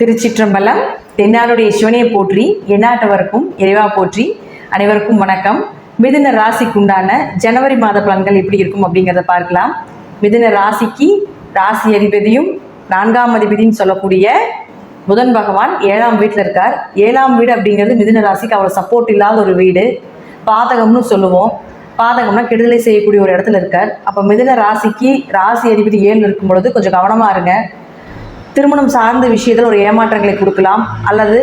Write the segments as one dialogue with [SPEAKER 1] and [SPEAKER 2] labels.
[SPEAKER 1] திருச்சிற்றம்பலம் தென்னாளுடைய சிவனையை போற்றி எண்ணாட்டவருக்கும் இறைவா போற்றி அனைவருக்கும் வணக்கம். மிதுன ராசிக்குண்டான ஜனவரி மாத பலன்கள் எப்படி இருக்கும் அப்படிங்கிறத பார்க்கலாம். மிதுன ராசிக்கு ராசி அதிபதியும் நான்காம் அதிபதியும் சொல்லக்கூடிய புதன் பகவான் ஏழாம் வீட்டில் இருக்கார். ஏழாம் வீடு அப்படிங்கிறது மிதுன ராசிக்கு அவ்வளோ சப்போர்ட் இல்லாத ஒரு வீடு. பாதகம்னு சொல்லுவோம். பாதகம்னா கெடுதலை செய்யக்கூடிய ஒரு இடத்துல இருக்கார். அப்போ மிதுன ராசிக்கு ராசி அதிபதி ஏழு இருக்கும் பொழுது கொஞ்சம் கவனமாக இருங்க. திருமணம் சார்ந்த விஷயத்தில் ஒரு ஏமாற்றங்களை கொடுக்கலாம். அல்லது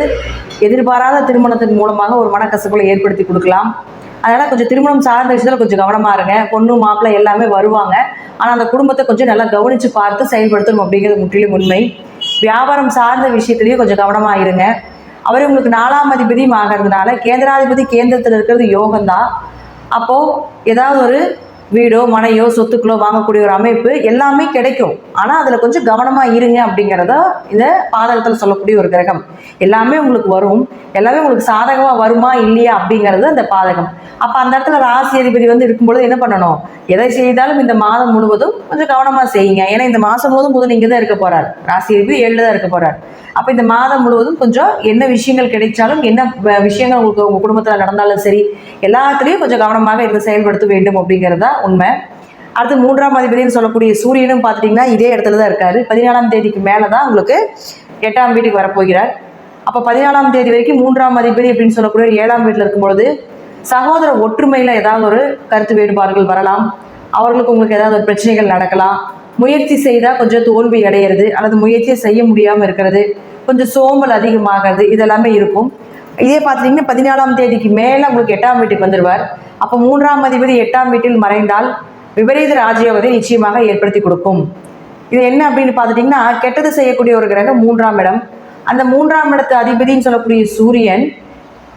[SPEAKER 1] எதிர்பாராத திருமணத்தின் மூலமாக ஒரு மனக்கசப்புகளை ஏற்படுத்தி கொடுக்கலாம். அதனால் கொஞ்சம் திருமணம் சார்ந்த விஷயத்தில் கொஞ்சம் கவனமாக இருங்க. பொண்ணு மாப்பிள்ளை எல்லாமே வருவாங்க. ஆனால் அந்த குடும்பத்தை கொஞ்சம் நல்லா கவனித்து பார்த்து செயல்படுத்தணும் அப்படிங்கிறது முற்றிலும் உண்மை. வியாபாரம் சார்ந்த விஷயத்துலையும் கொஞ்சம் கவனமாக இருங்க. அவர் உங்களுக்கு நாலாம் அதிபதியும் ஆகிறதுனால கேந்திராதிபதி கேந்திரத்தில் இருக்கிறது யோகம்தான். அப்போது ஏதாவது ஒரு வீடோ மனையோ சொத்துக்களோ வாங்கக்கூடிய ஒரு அமைப்பு எல்லாமே கிடைக்கும். ஆனால் அதில் கொஞ்சம் கவனமாக இருங்க அப்படிங்கிறத இந்த பாதகத்தில் சொல்லக்கூடிய ஒரு கிரகம். எல்லாமே உங்களுக்கு வரும். எல்லாமே உங்களுக்கு சாதகமாக வருமா இல்லையா அப்படிங்கிறது அந்த பாதகம். அப்போ அந்த இடத்துல ராசி அதிபதி வந்து இருக்கும்பொழுது என்ன பண்ணணும்? எதை செய்தாலும் இந்த மாதம் முழுவதும் கொஞ்சம் கவனமாக செய்யுங்க. ஏன்னா இந்த மாதம் முழுவதும் புதன் இங்கே தான் இருக்க போகிறார் ராசி அதிபதி ஏழில் தான் இருக்க போகிறார் அப்போ இந்த மாதம் முழுவதும் கொஞ்சம் என்ன விஷயங்கள் கிடைச்சாலும் என்ன வ- விஷயங்கள் உங்களுக்கு உங்கள் குடும்பத்தில் நடந்தாலும் சரி எல்லாத்துலேயும் கொஞ்சம் கவனமாக இருந்து செயல்படுத்த வேண்டும் அப்படிங்கிறது தான் உண்மை. அடுத்து மூன்றாம் அதிபதினு சொல்லக்கூடிய சூரியனும் பார்த்துட்டிங்கன்னா இதே இடத்துல தான் இருக்காரு. பதினாலாம் தேதிக்கு மேலே தான் உங்களுக்கு எட்டாம் வீட்டுக்கு வரப்போகிறார். அப்போ பதினாலாம் தேதி வரைக்கும் மூன்றாம் அதிபதி அப்படின்னு சொல்லக்கூடிய ஏழாம் வீட்டில் இருக்கும்பொழுது சகோதர ஒற்றுமையில் ஏதாவது ஒரு கருத்து வேறுபாடுகள் வரலாம். அவர்களுக்கு உங்களுக்கு ஏதாவது ஒரு பிரச்சனைகள் நடக்கலாம். முயற்சி செய்தால் கொஞ்சம் தோல்வி அடையிறது அல்லது முயற்சியை செய்ய முடியாமல் இருக்கிறது கொஞ்சம் சோம்பல் அதிகமாகிறது இதெல்லாமே இருக்கும். இதே பார்த்துட்டிங்கன்னா பதினாலாம் தேதிக்கு மேலே உங்களுக்கு எட்டாம் வீட்டுக்கு வந்துடுவார் அப்போ மூன்றாம் அதிபதி எட்டாம் வீட்டில் மறைந்தால் விபரீத ராஜயோகத்தை நிச்சயமாக ஏற்படுத்தி கொடுக்கும். இது என்ன அப்படின்னு பார்த்துட்டிங்கன்னா கெட்டது செய்யக்கூடிய ஒரு கிரகம் மூன்றாம் இடம். அந்த மூன்றாம் இடத்து அதிபதின்னு சொல்லக்கூடிய சூரியன்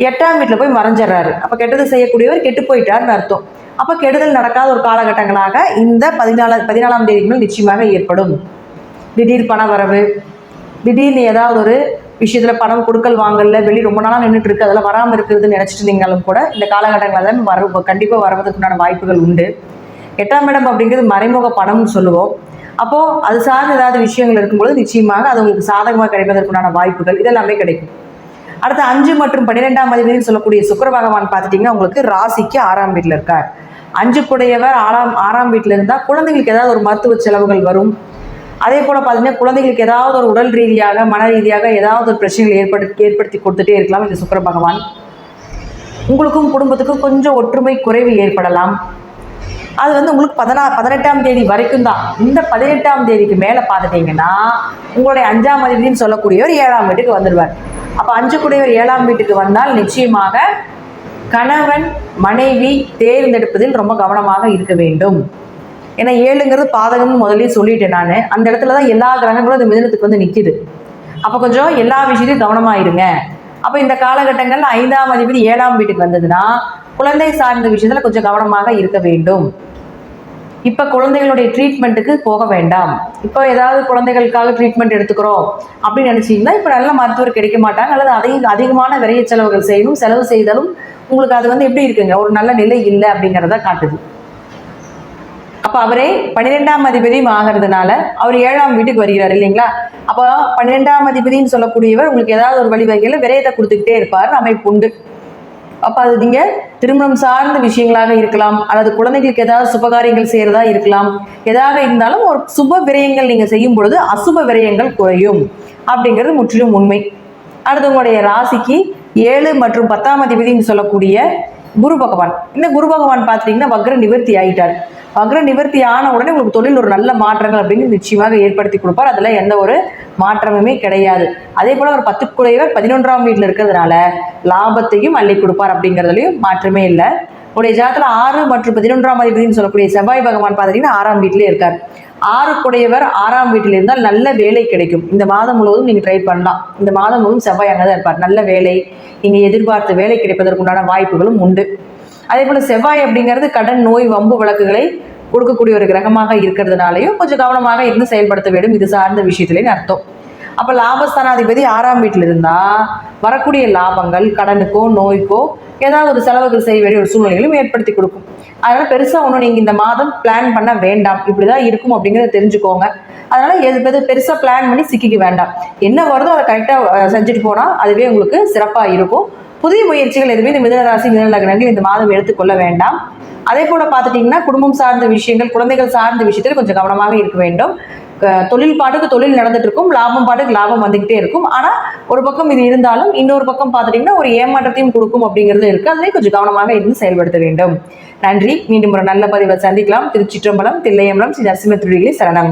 [SPEAKER 1] எட்டாம் வீட்டில் போய் மறைஞ்சிடுறாரு. அப்போ கெட்டது செய்யக்கூடியவர் கெட்டு போயிட்டார்னு அர்த்தம். அப்போ கெடுதல் நடக்காத ஒரு காலகட்டங்களாக இந்த பதினாலு பதினாலாம் தேதிக்கு நிச்சயமாக ஏற்படும். திடீர் பண வரவு திடீர்னு ஏதாவது ஒரு விஷயத்தில் பணம் கொடுக்கல் வாங்கல வெளியே ரொம்ப நாளாக நின்றுட்டு இருக்கு அதெல்லாம் வராமல் இருக்குதுன்னு நினச்சிட்டு இருந்தாலும் கூட இந்த காலகட்டங்களில் தான் வர கண்டிப்பாக வருவதற்குண்டான வாய்ப்புகள் உண்டு. எட்டாம் இடம் அப்படிங்கிறது மறைமுக பணம்னு சொல்லுவோம். அப்போது அது சார்ந்த ஏதாவது விஷயங்கள் இருக்கும்போது நிச்சயமாக அது உங்களுக்கு சாதகமாக கிடைப்பதற்குண்டான வாய்ப்புகள் இதெல்லாமே கிடைக்கும். அடுத்து அஞ்சு மற்றும் பன்னிரெண்டாம் அதிபதினு சொல்லக்கூடிய சுக்கர பகவான் பார்த்துட்டிங்கன்னா உங்களுக்கு ராசிக்கு ஆறாம் வீட்டில் இருக்கார். அஞ்சு குடையவர் ஆறாம் ஆறாம் வீட்டில் இருந்தால் குழந்தைங்களுக்கு ஏதாவது ஒரு மருத்துவ செலவுகள் வரும். அதே போல் பார்த்தீங்கன்னா குழந்தைகளுக்கு ஏதாவது ஒரு உடல் ரீதியாக மன ரீதியாக ஏதாவது ஒரு பிரச்சனைகள் ஏற்படுத்தி ஏற்படுத்தி கொடுத்துட்டே இருக்கலாம் இந்த சுக்கர பகவான். உங்களுக்கும் குடும்பத்துக்கும் கொஞ்சம் ஒற்றுமை குறைவு ஏற்படலாம். அது வந்து உங்களுக்கு பதினா பதினெட்டாம் தேதி வரைக்கும் தான். இந்த பதினெட்டாம் தேதிக்கு மேலே பார்த்துட்டிங்கன்னா உங்களுடைய அஞ்சாம் அதிபதினு சொல்லக்கூடியவர் ஏழாம் வீட்டுக்கு வந்துடுவார். அப்போ அஞ்சு கூடியவர் ஏழாம் வீட்டுக்கு வந்தால் நிச்சயமாக கணவன் மனைவி தேர்ந்தெடுப்பதில் ரொம்ப கவனமாக இருக்க வேண்டும். ஏன்னா ஏழுங்கிறது பாதகம்னு முதலே சொல்லிட்டேன் நான். அந்த இடத்துல தான் எல்லா கிரகங்களும் இந்த மிதனத்துக்கு வந்து நிற்கிது அப்போ கொஞ்சம் எல்லா விஷயத்தையும் கவனமாக இருங்க. அப்போ இந்த காலகட்டங்களில் ஐந்தாம் அதிபதி ஏழாம் வீட்டுக்கு வந்ததுன்னா குழந்தை சார்ந்த விஷயத்தில் கொஞ்சம் கவனமாக இருக்க வேண்டும். இப்போ குழந்தைகளுடைய ட்ரீட்மெண்ட்டுக்கு போக வேண்டாம். இப்போ ஏதாவது குழந்தைகளுக்காக ட்ரீட்மெண்ட் எடுத்துக்கிறோம் அப்படின்னு நினச்சிங்கன்னா இப்போ நல்ல மருத்துவர் கிடைக்க மாட்டாங்க. அல்லது அதிக அதிகமான விரைய செலவுகள் செய்யணும் செலவு செய்தாலும் உங்களுக்கு அது வந்து எப்படி இருக்குங்க? ஒரு நல்ல நிலை இல்லை அப்படிங்கிறத காட்டுது. அப்போ அவரே பன்னிரெண்டாம் அதிபதியும் ஆகிறதுனால அவர் ஏழாம் வீட்டுக்கு வருகிறார் இல்லைங்களா? அப்போ பன்னிரெண்டாம் அதிபதின்னு சொல்லக்கூடியவர் உங்களுக்கு ஏதாவது ஒரு வழிவகையில் விரயத்தை கொடுத்துக்கிட்டே இருப்பார் அமைப்பு உண்டு. அப்போ அது நீங்கள் திருமணம் சார்ந்த விஷயங்களாக இருக்கலாம். அல்லது குழந்தைகளுக்கு ஏதாவது சுபகாரியங்கள் செய்கிறதா இருக்கலாம். எதாக இருந்தாலும் ஒரு சுப விரயங்கள் நீங்கள் செய்யும் பொழுது அசுப விரயங்கள் குறையும். அப்படிங்கிறது முற்றிலும் உண்மை. அடுத்து உங்களுடைய ராசிக்கு ஏழு மற்றும் பத்தாம் அதிபதினு சொல்லக்கூடிய குரு பகவான். இந்த குரு பகவான் பார்த்துட்டிங்கன்னா வக்ர நிவர்த்தி ஆயிட்டார். வக்ர நிவர்த்தி ஆன உடனே உங்களுக்கு தொழில் ஒரு நல்ல மாற்றங்கள் அப்படின்னு நிச்சயமாக ஏற்படுத்தி கொடுப்பார். அதில் எந்த ஒரு மாற்றமுமே கிடையாது. அதே போல் ஒரு பத்துக்குடையவர் பதினொன்றாம் வீட்டில் இருக்கிறதுனால லாபத்தையும் அள்ளி கொடுப்பார் அப்படிங்கிறதுலையும் மாற்றமே இல்லை. உடைய ஜாதத்தில் ஆறு மற்றும் பதினொன்றாம் அதிபதினு சொல்லக்கூடிய செவ்வாய் பகவான் பார்த்தீங்கன்னா ஆறாம் வீட்டிலே இருக்கார். ஆறு குடையவர் ஆறாம் வீட்டில் இருந்தால் நல்ல வேலை கிடைக்கும். இந்த மாதம் முழுவதும் நீங்கள் ட்ரை பண்ணலாம். இந்த மாதம் முழுவதும் செவ்வாய் அங்கே தான் இருப்பார். நல்ல வேலை. நீங்கள் எதிர்பார்த்த வேலை கிடைப்பதற்குண்டான வாய்ப்புகளும் உண்டு. அதே போல் செவ்வாய் அப்படிங்கிறது கடன் நோய் வம்பு வழக்குகளை கொடுக்கக்கூடிய ஒரு கிரகமாக இருக்கிறதுனாலையும் கொஞ்சம் கவனமாக இருந்து செயல்படுத்த வேண்டும். இது சார்ந்த விஷயத்துலேன்னு அர்த்தம். அப்போ லாபஸ்தானாதிபதி ஆறாம் வீட்டில் இருந்தால் வரக்கூடிய லாபங்கள் கடனுக்கோ நோய்க்கோ ஏதாவது ஒரு செலவுகள் செய்ய வேண்டிய ஒரு சூழ்நிலைகளும் ஏற்படுத்தி கொடுக்கும். அதனால பெருசாக ஒன்றும் நீங்கள் இந்த மாதம் பிளான் பண்ண வேண்டாம். இப்படிதான் இருக்கும் அப்படிங்கிறத தெரிஞ்சுக்கோங்க. அதனால எது எது பெருசாக பிளான் பண்ணி சிக்கிக்க வேண்டாம். என்ன வருதோ அதை கரெக்டாக செஞ்சுட்டு போனால் அதுவே உங்களுக்கு சிறப்பாக இருக்கும். புதிய முயற்சிகள் எதுவுமே இந்த மிதனராசி ராசி இந்த மாதம் எடுத்துக்கொள்ள வேண்டாம். அதே போல பார்த்துட்டிங்கன்னா குடும்பம் சார்ந்த விஷயங்கள் குழந்தைகள் சார்ந்த விஷயத்தில் கொஞ்சம் கவனமாக இருக்க வேண்டும். தொழில் பாட்டுக்கு தொழில் நடந்துட்டு இருக்கும். லாபம் பாட்டுக்கு லாபம் வந்துகிட்டே இருக்கும். ஆனால் ஒரு பக்கம் இது இருந்தாலும் இன்னொரு பக்கம் பார்த்துட்டிங்கன்னா ஒரு ஏமாற்றத்தையும் கொடுக்கும் அப்படிங்கிறது இருக்குது அதிலே கொஞ்சம் கவனமாக இருந்து செயல்படுத்த வேண்டும். நன்றி. மீண்டும் ஒரு நல்ல பதிவை சந்திக்கலாம். திருச்சிற்றம்பலம் தில்லையம்பலம் ஸ்ரீ நரசிம்ம சரணம்.